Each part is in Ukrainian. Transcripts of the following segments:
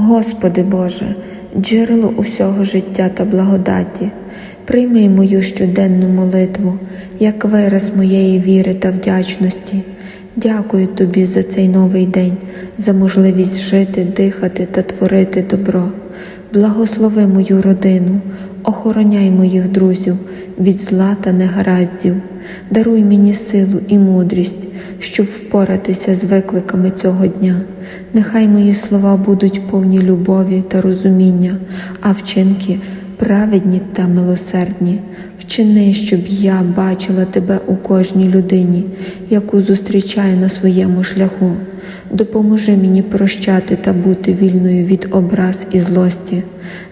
Господи Боже, джерело усього життя та благодаті, прийми мою щоденну молитву як вираз моєї віри та вдячності. Дякую Тобі за цей новий день, за можливість жити, дихати та творити добро. Благослови мою родину, охороняй моїх друзів від зла та негараздів, даруй мені силу і мудрість, щоб впоратися з викликами цього дня. Нехай мої слова будуть повні любові та розуміння, а вчинки праведні та милосердні. Вчини, щоб я бачила тебе у кожній людині, яку зустрічаю на своєму шляху. Допоможи мені прощати та бути вільною від образ і злості.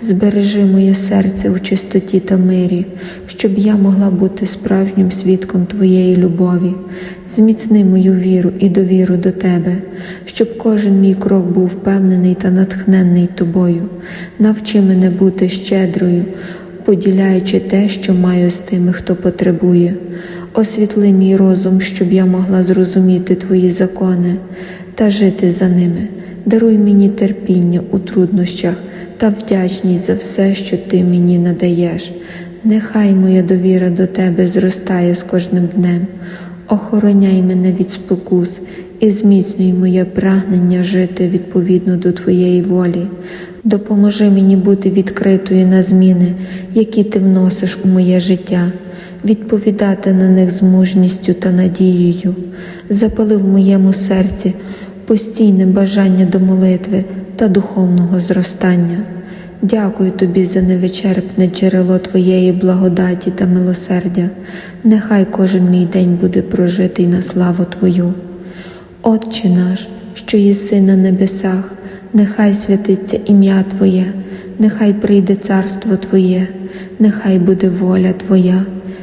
Збережи моє серце у чистоті та мирі, щоб я могла бути справжнім свідком Твоєї любові. Зміцни мою віру і довіру до Тебе, щоб кожен мій крок був впевнений та натхненний Тобою. Навчи мене бути щедрою, поділяючи те, що маю з тими, хто потребує. Освітли мій розум, щоб я могла зрозуміти Твої закони та жити за ними. Даруй мені терпіння у труднощах та вдячність за все, що Ти мені надаєш. Нехай моя довіра до Тебе зростає з кожним днем. Охороняй мене від спокус і зміцнюй моє прагнення жити відповідно до Твоєї волі. Допоможи мені бути відкритою на зміни, які ти вносиш у моє життя, відповідати на них з мужністю та надією. Запали в моєму серці постійне бажання до молитви та духовного зростання. Дякую тобі за невичерпне джерело Твоєї благодаті та милосердя. Нехай кожен мій день буде прожитий на славу Твою. Отче наш, що єси на небесах, нехай святиться ім'я Твоє, нехай прийде царство Твоє, нехай буде воля Твоя,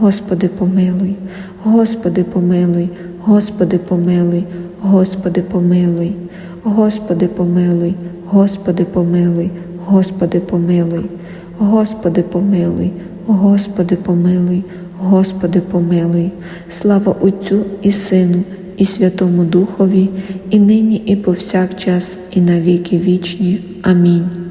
Господи, помилуй, Господи, помилуй, Господи, помилуй, Господи, помилуй, Господи, помилуй, Господи, помилуй, Господи, помилуй, Господи, помилуй, Господи, помилуй, Господи, помилуй, слава Отцю і Сину, і Святому Духові, і нині, і повсякчас, і на віки вічні. Амінь.